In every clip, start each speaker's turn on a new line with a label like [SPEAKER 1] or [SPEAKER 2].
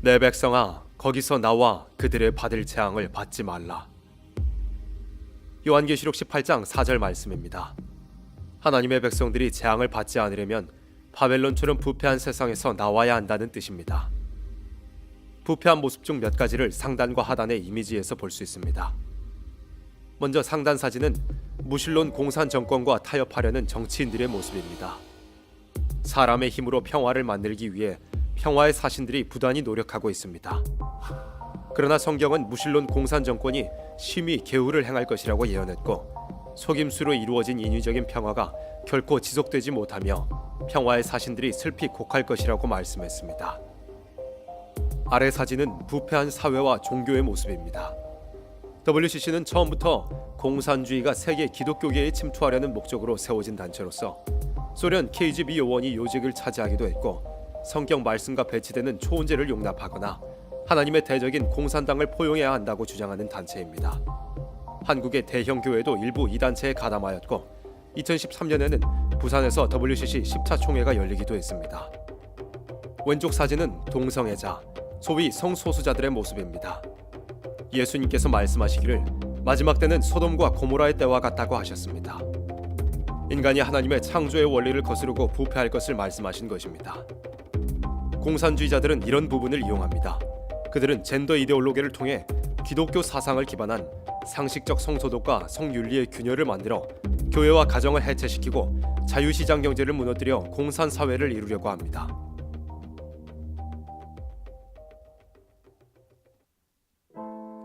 [SPEAKER 1] 내 백성아 거기서 나와 그들의 받을 재앙을 받지 말라. 요한계시록 18장 4절 말씀입니다. 하나님의 백성들이 재앙을 받지 않으려면 바벨론처럼 부패한 세상에서 나와야 한다는 뜻입니다. 부패한 모습 중 몇 가지를 상단과 하단의 이미지에서 볼 수 있습니다. 먼저 상단 사진은 무신론 공산 정권과 타협하려는 정치인들의 모습입니다. 사람의 힘으로 평화를 만들기 위해 평화의 사신들이 부단히 노력하고 있습니다. 그러나 성경은 무신론 공산 정권이 심히 개우를 행할 것이라고 예언했고 속임수로 이루어진 인위적인 평화가 결코 지속되지 못하며 평화의 사신들이 슬피 곡할 것이라고 말씀했습니다. 아래 사진은 부패한 사회와 종교의 모습입니다. WCC는 처음부터 공산주의가 세계 기독교계에 침투하려는 목적으로 세워진 단체로서 소련 KGB 요원이 요직을 차지하기도 했고 성경 말씀과 배치되는 초혼제를 용납하거나 하나님의 대적인 공산당을 포용해야 한다고 주장하는 단체입니다. 한국의 대형 교회도 일부 이 단체에 가담하였고 2013년에는 부산에서 WCC 10차 총회가 열리기도 했습니다. 왼쪽 사진은 동성애자, 소위 성소수자들의 모습입니다. 예수님께서 말씀하시기를 마지막 때는 소돔과 고모라의 때와 같다고 하셨습니다. 인간이 하나님의 창조의 원리를 거스르고 부패할 것을 말씀하신 것입니다. 공산주의자들은 이런 부분을 이용합니다. 그들은 젠더 이데올로기를 통해 기독교 사상을 기반한 상식적 성소득과 성윤리의 균열을 만들어 교회와 가정을 해체시키고 자유시장 경제를 무너뜨려 공산 사회를 이루려고 합니다.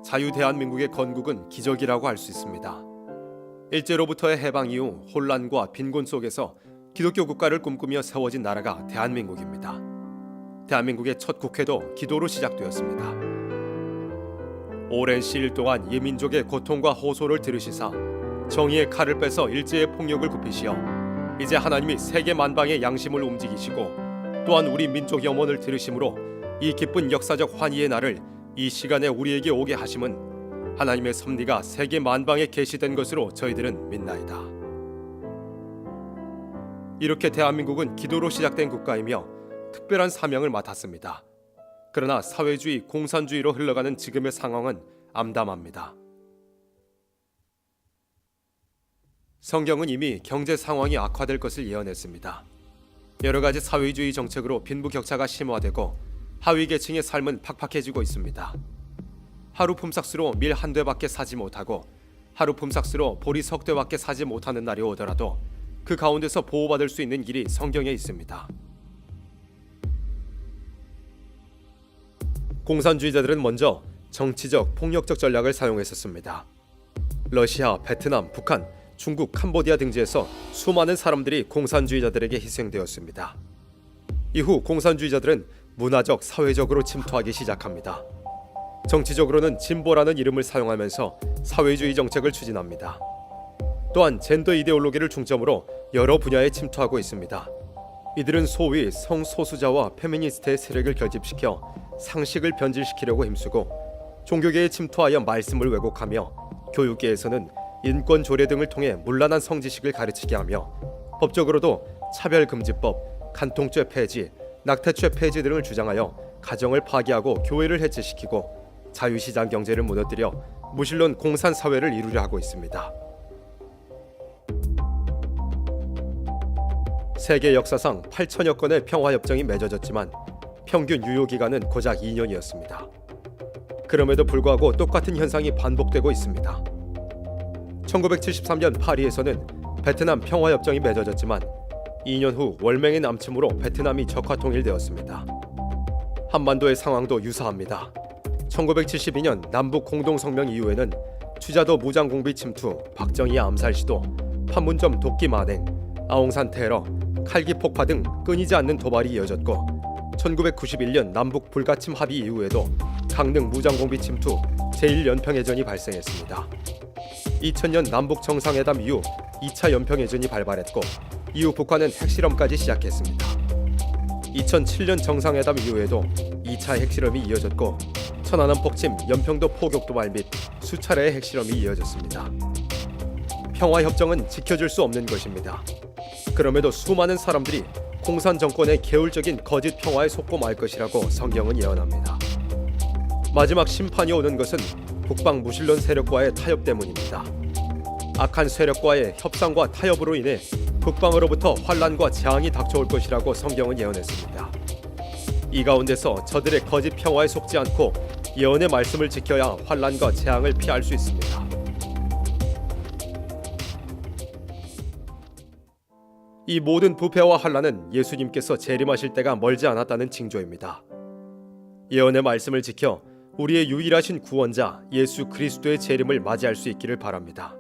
[SPEAKER 1] 자유 대한민국의 건국은 기적이라고 할 수 있습니다. 일제로부터의 해방 이후 혼란과 빈곤 속에서 기독교 국가를 꿈꾸며 세워진 나라가 대한민국입니다. 대한민국의 첫 국회도 기도로 시작되었습니다. 오랜 시일 동안 예민족의 고통과 호소를 들으시사 정의의 칼을 빼서 일제의 폭력을 굽히시어 이제 하나님이 세계 만방의 양심을 움직이시고 또한 우리 민족 염원을 들으심으로 이 기쁜 역사적 환희의 날을 이 시간에 우리에게 오게 하심은 하나님의 섭리가 세계 만방에 계시된 것으로 저희들은 믿나이다. 이렇게 대한민국은 기도로 시작된 국가이며 특별한 사명을 맡았습니다. 그러나 사회주의, 공산주의로 흘러가는 지금의 상황은 암담합니다. 성경은 이미 경제 상황이 악화될 것을 예언했습니다. 여러 가지 사회주의 정책으로 빈부격차가 심화되고 하위 계층의 삶은 팍팍해지고 있습니다. 하루 품삯으로 밀 한 대밖에 사지 못하고 하루 품삯으로 보리 석 대밖에 사지 못하는 날이 오더라도 그 가운데서 보호받을 수 있는 길이 성경에 있습니다. 공산주의자들은 먼저 정치적 폭력적 전략을 사용했었습니다. 러시아, 베트남, 북한, 중국, 캄보디아 등지에서 수많은 사람들이 공산주의자들에게 희생되었습니다. 이후 공산주의자들은 문화적, 사회적으로 침투하기 시작합니다. 정치적으로는 진보라는 이름을 사용하면서 사회주의 정책을 추진합니다. 또한 젠더 이데올로기를 중점으로 여러 분야에 침투하고 있습니다. 이들은 소위 성소수자와 페미니스트의 세력을 결집시켜 상식을 변질시키려고 힘쓰고 종교계에 침투하여 말씀을 왜곡하며 교육계에서는 인권 조례 등을 통해 문란한 성지식을 가르치게 하며 법적으로도 차별금지법, 간통죄 폐지, 낙태죄 폐지 등을 주장하여 가정을 파괴하고 교회를 해체시키고 자유시장 경제를 무너뜨려 무신론 공산 사회를 이루려 하고 있습니다. 세계 역사상 8천여 건의 평화 협정이 맺어졌지만 평균 유효 기간은 고작 2년이었습니다. 그럼에도 불구하고 똑같은 현상이 반복되고 있습니다. 1973년 파리에서는 베트남 평화 협정이 맺어졌지만 2년 후 월맹의 남침으로 베트남이 적화 통일되었습니다. 한반도의 상황도 유사합니다. 1972년 남북 공동성명 이후에는 추자도 무장 공비 침투, 박정희 암살 시도, 판문점 도끼 만행, 아웅산 테러, 칼기 폭파 등 끊이지 않는 도발이 이어졌고 1991년 남북 불가침 합의 이후에도 강릉 무장 공비 침투 제1연평해전이 발생했습니다. 2000년 남북 정상회담 이후 2차 연평해전이 발발했고 이후 북한은 핵실험까지 시작했습니다. 2007년 정상회담 이후에도 2차 핵실험이 이어졌고 천안함 폭침, 연평도 포격 도발 및 수차례의 핵실험이 이어졌습니다. 평화 협정은 지켜줄 수 없는 것입니다. 그럼에도 수많은 사람들이 공산 정권의 개울적인 거짓 평화에 속고 말 것이라고 성경은 예언합니다. 마지막 심판이 오는 것은 북방 무신론 세력과의 타협 때문입니다. 악한 세력과의 협상과 타협으로 인해 북방으로부터 환란과 재앙이 닥쳐올 것이라고 성경은 예언했습니다. 이 가운데서 저들의 거짓 평화에 속지 않고 예언의 말씀을 지켜야 환란과 재앙을 피할 수 있습니다. 이 모든 부패와 환란은 예수님께서 재림하실 때가 멀지 않았다는 징조입니다. 예언의 말씀을 지켜 우리의 유일하신 구원자 예수 그리스도의 재림을 맞이할 수 있기를 바랍니다.